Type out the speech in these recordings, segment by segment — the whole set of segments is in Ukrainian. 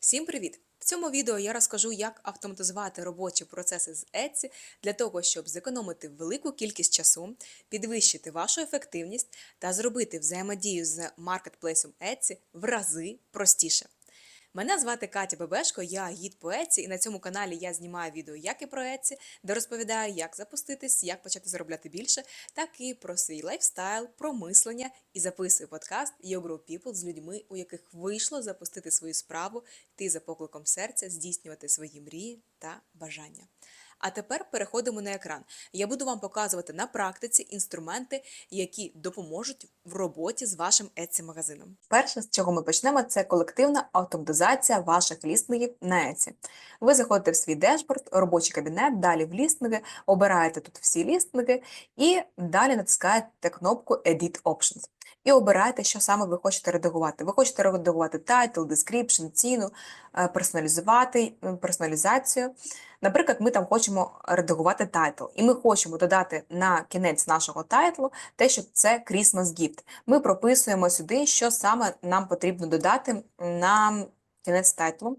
Всім привіт! В цьому відео я розкажу, як автоматизувати робочі процеси з Etsy для того, щоб зекономити велику кількість часу, підвищити вашу ефективність та зробити взаємодію з маркетплейсом Etsy в рази простіше. Мене звати Катя Бебешко, я гід по Еці, і на цьому каналі я знімаю відео як і про Еці, де розповідаю, як запуститись, як почати заробляти більше, так і про свій лайфстайл, про мислення і записую подкаст You Grow People з людьми, у яких вийшло запустити свою справу, йти за покликом серця, здійснювати свої мрії та бажання. А тепер переходимо на екран. Я буду вам показувати на практиці інструменти, які допоможуть в роботі з вашим Etsy магазином. Перше, з чого ми почнемо, це колективна автоматизація ваших лістингів на Etsy. Ви заходите в свій дешборд, робочий кабінет, далі в лістинги, обираєте тут всі лістинги і далі натискаєте кнопку Edit Options. І обираєте, що саме ви хочете редагувати. Ви хочете редагувати title, description, ціну, е, персоналізувати персоналізацію. Наприклад, ми там хочемо редагувати тайтл, і ми хочемо додати на кінець нашого тайтлу те, що це Christmas Gift. Ми прописуємо сюди, що саме нам потрібно додати на кінець тайтлу.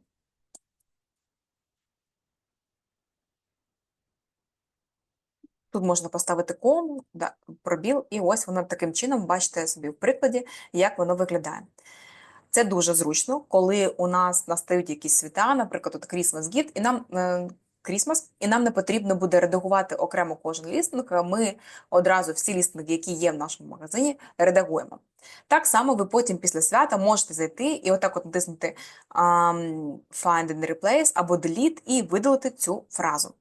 Тут можна поставити ком, да, пробіл, і ось воно таким чином, бачите собі в прикладі, як воно виглядає. Це дуже зручно, коли у нас настають якісь свята, наприклад, от Christmas Gift, і нам е, Christmas, і нам не потрібно буде редагувати окремо кожен лістинг, ми одразу всі лістинги, які є в нашому магазині, редагуємо. Так само ви потім після свята можете зайти і отак от натиснути um, Find and Replace або Delete і видалити цю фразу.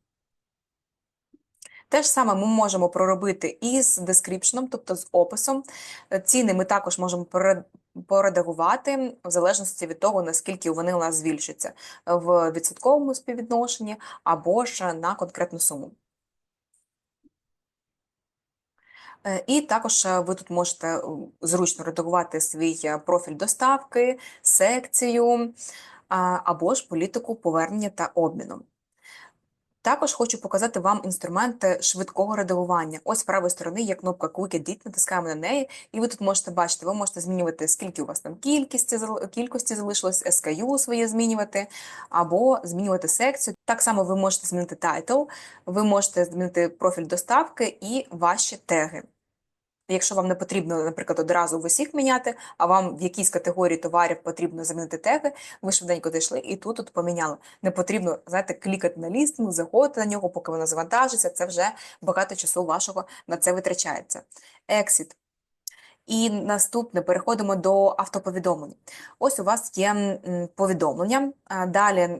Те ж саме ми можемо проробити і з description, тобто з описом. Ціни ми також можемо поредагувати в залежності від того, наскільки вони у нас збільшаться в відсотковому співвідношенні або ж на конкретну суму. Е, І також е, ви тут можете е, зручно редагувати свій е, профіль доставки, секцію або ж політику повернення та обміну. Також хочу показати вам інструменти швидкого редагування. Ось з правої сторони є кнопка Quick Edit, натискаємо на неї, і ви тут можете бачити, ви можете змінювати, скільки у вас там кількості, кількості залишилось, SKU своє змінювати, або змінювати секцію. Так само ви можете змінити тайтл, ви можете змінити профіль доставки і ваші теги. Якщо вам не потрібно, наприклад, одразу в усіх міняти, а вам в якійсь категорії товарів потрібно замінити теги, ви швиденько дійшли і тут от поміняли. Не потрібно, знаєте, клікати на лістинг, заходити на нього, поки воно завантажиться. Це вже багато часу вашого на це витрачається. Exit. І наступне переходимо до автоповідомлень. Ось у вас є повідомлення. Далі е,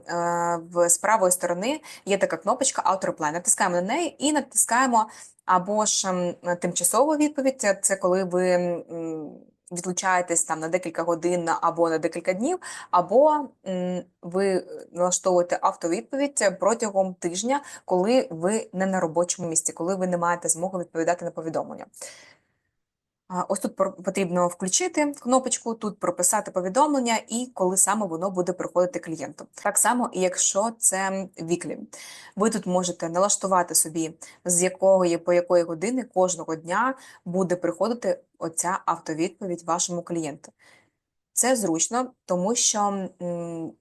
з правої сторони є така кнопочка Auto-Reply. Натискаємо на неї і натискаємо або ж тимчасову відповідь. Це коли ви відлучаєтесь там на декілька годин або на декілька днів, або ви налаштовуєте автовідповідь протягом тижня, коли ви не на робочому місці, коли ви не маєте змоги відповідати на повідомлення. Ось тут потрібно включити кнопочку, тут прописати повідомлення і коли саме воно буде приходити клієнту. Так само, і якщо це віклі. Ви тут можете налаштувати собі, з якої по якої години кожного дня буде приходити оця автовідповідь вашому клієнту. Це зручно, тому що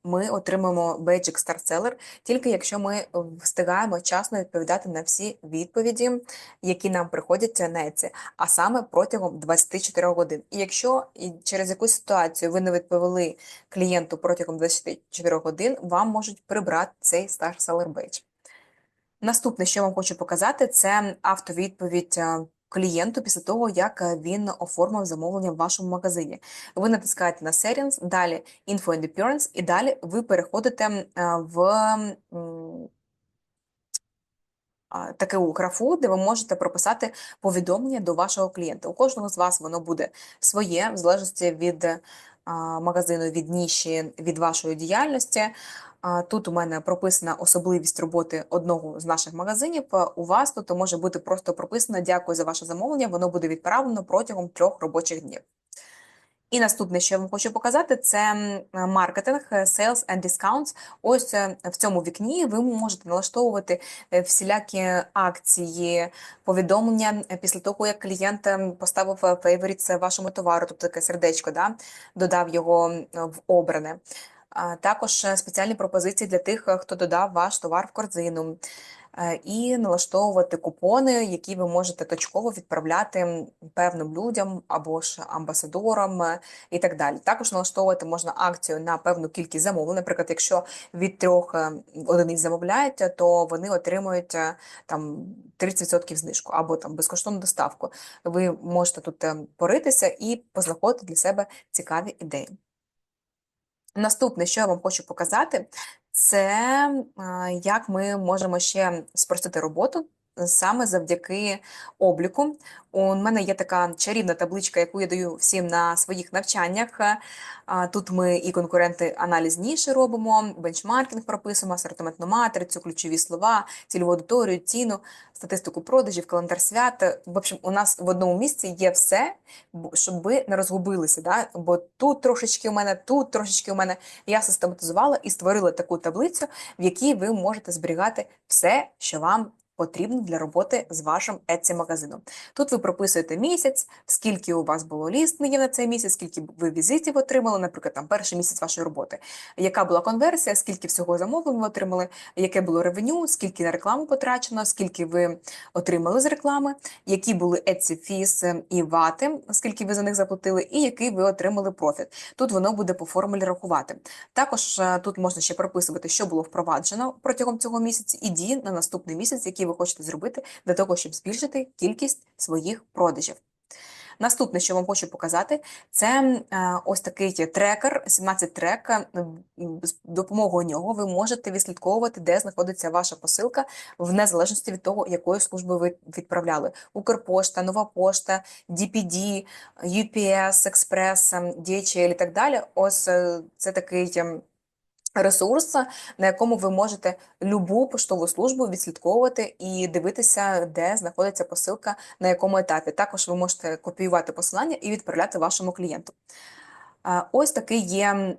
ми отримаємо бейджик Старселер тільки якщо ми встигаємо вчасно відповідати на всі відповіді, які нам приходять на Etsy, а саме протягом 24 годин. І якщо через якусь ситуацію ви не відповіли клієнту протягом 24 годин, вам можуть прибрати цей Starseller бейдж. Наступне, що я вам хочу показати, це автовідповідь е, клієнту після того, як е, він оформив замовлення в вашому магазині. Ви натискаєте на Settings, далі Info and Appearance, і далі ви переходите е, в таку графу, де ви можете прописати повідомлення до вашого клієнта. У кожного з вас воно буде своє, в залежності від магазину, від ніші, від вашої діяльності. Тут у мене прописана особливість роботи одного з наших магазинів. У вас тут може бути просто прописано «Дякую за ваше замовлення», воно буде відправлено протягом трьох робочих днів. І наступне, що я вам хочу показати, це маркетинг, е, sales and discounts. Ось е, в цьому вікні ви можете налаштовувати е, всілякі акції, повідомлення після того, як клієнт е, поставив favorites вашому товару, тобто таке сердечко, да, додав його в обране. А Також спеціальні пропозиції для тих, хто додав ваш товар в корзину. Е, і налаштовувати купони, які ви можете точково відправляти певним людям або ж амбасадорам е, і так далі. Також налаштовувати можна акцію на певну кількість замовлень. Наприклад, якщо від трьох е, одиниць замовляєте, то вони отримують там 30% знижку або там безкоштовну доставку. Ви можете тут поритися і познаходити для себе цікаві ідеї. Наступне, що я вам хочу показати, це як ми можемо ще спростити роботу саме завдяки обліку. У мене є така чарівна табличка, яку я даю всім на своїх навчаннях. Тут ми і конкуренти аналіз ніші робимо, бенчмаркінг прописуємо, асортиментну матрицю, ключові слова, цільову аудиторію, ціну, статистику продажів, календар свят. В общем, у нас в одному місці є все, щоб ви не розгубилися. Да? Бо тут трошечки у мене, тут трошечки у мене. Я систематизувала і створила таку таблицю, в якій ви можете зберігати все, що вам потрібно для роботи з вашим Etsy магазином. Тут ви прописуєте місяць, скільки у вас було лістингів на цей місяць, скільки ви візитів отримали, наприклад, там перший місяць вашої роботи, яка була конверсія, скільки всього замовлень ви отримали, яке було ревеню, скільки на рекламу потрачено, скільки ви отримали з реклами, які були Etsy fees і вати, скільки ви за них заплатили, і який ви отримали профіт. Тут воно буде по формулі рахувати. Також е, тут можна ще прописувати, що було впроваджено протягом цього місяця, і дії на наступний місяць, які ви хочете зробити для того, щоб збільшити кількість своїх продажів. Наступне, що вам хочу показати, це е, ось такий трекер, 17 трек. Е, з допомогою нього ви можете відслідковувати, де знаходиться ваша посилка, в незалежності від того, якої служби ви відправляли. Укрпошта, Нова пошта, DPD, UPS, Express, DHL і так далі. Ось е, це такий. Ресурс, на якому ви можете любу поштову службу відслідковувати і дивитися, де знаходиться посилка, на якому етапі. Також ви можете копіювати посилання і відправляти вашому клієнту. Ось такий є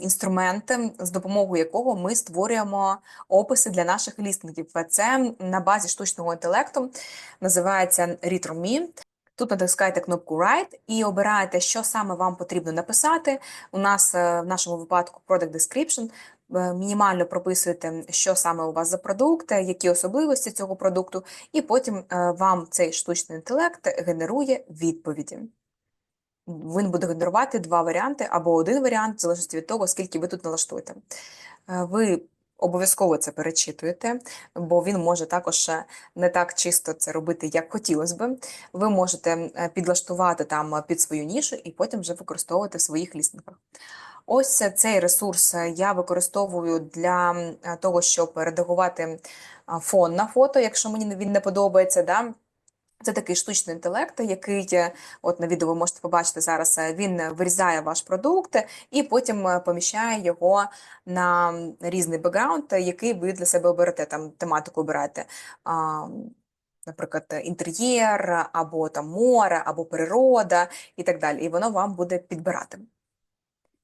інструмент, з допомогою якого ми створюємо описи для наших лістингів. Це на базі штучного інтелекту, називається RetroMe. Тут натискаєте кнопку Write і обираєте, що саме вам потрібно написати. У нас е, в нашому випадку Product Description. Е, мінімально прописуєте, що саме у вас за продукт, які особливості цього продукту, і потім е, вам цей штучний інтелект генерує відповіді. Він буде генерувати два варіанти або один варіант, в залежності від того, скільки ви тут налаштуєте. Ви Обов'язково це перечитуєте, бо він може також е, не так чисто це робити, як хотілося би. Ви можете е, підлаштувати там під свою нішу і потім вже використовувати в своїх лістингах. Ось цей ресурс я використовую для того, щоб редагувати фон на фото, якщо мені він не подобається. Да? Це такий штучний інтелект, який е, от на відео ви можете побачити зараз. Е, він вирізає ваш продукт і потім е, поміщає його на різний бекграунд, який ви для себе оберете. Там тематику обираєте. Наприклад, інтер'єр, або там море, або природа, і так далі. І воно вам буде підбирати.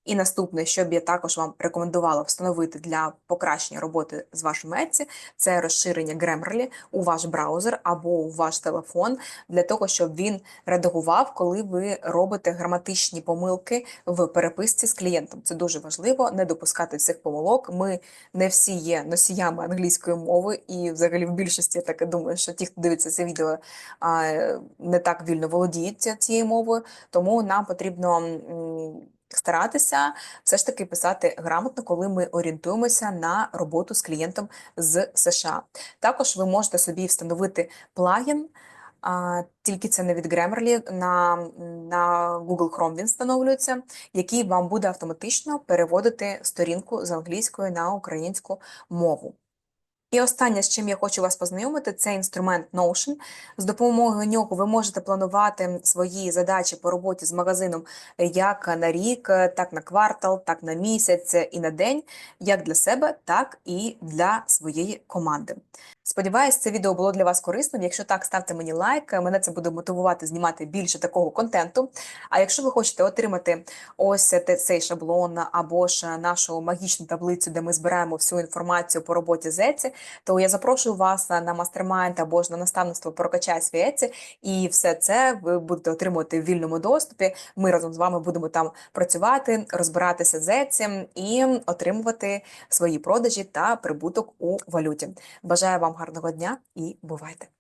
І наступне, що б я також вам рекомендувала встановити для покращення роботи з вашим Etsy, це розширення Grammarly у ваш браузер або у ваш телефон, для того, щоб він редагував, коли ви робите граматичні помилки в переписці з клієнтом. Це дуже важливо, не допускати цих помилок. Ми не всі є носіями англійської мови, і взагалі в більшості я так думаю, що ті, хто дивиться це відео, не так вільно володіють цією мовою, тому нам потрібно старатися все ж таки писати грамотно, коли ми орієнтуємося на роботу з клієнтом з США. Також ви можете собі встановити плагін. А, Тільки це не від Grammarly, на на Google Chrome він встановлюється, який вам буде автоматично переводити сторінку з англійської на українську мову. І останнє, з чим я хочу вас познайомити, це інструмент Notion. З допомогою нього ви можете планувати свої задачі по роботі з магазином як на рік, так на квартал, так на місяць і на день, як для себе, так і для своєї команди. Сподіваюсь, це відео було для вас корисним. Якщо так, ставте мені лайк, мене це буде мотивувати знімати більше такого контенту. А якщо ви хочете отримати ось цей шаблон або ж нашу магічну таблицю, де ми збираємо всю інформацію по роботі з Etsy, то я запрошую вас на мастермайнд або ж на наставництво прокачай свій і все це ви будете отримувати в вільному доступі. Ми разом з вами будемо там працювати, розбиратися з Etsy і отримувати свої продажі та прибуток у валюті. Бажаю вам гарного дня і бувайте!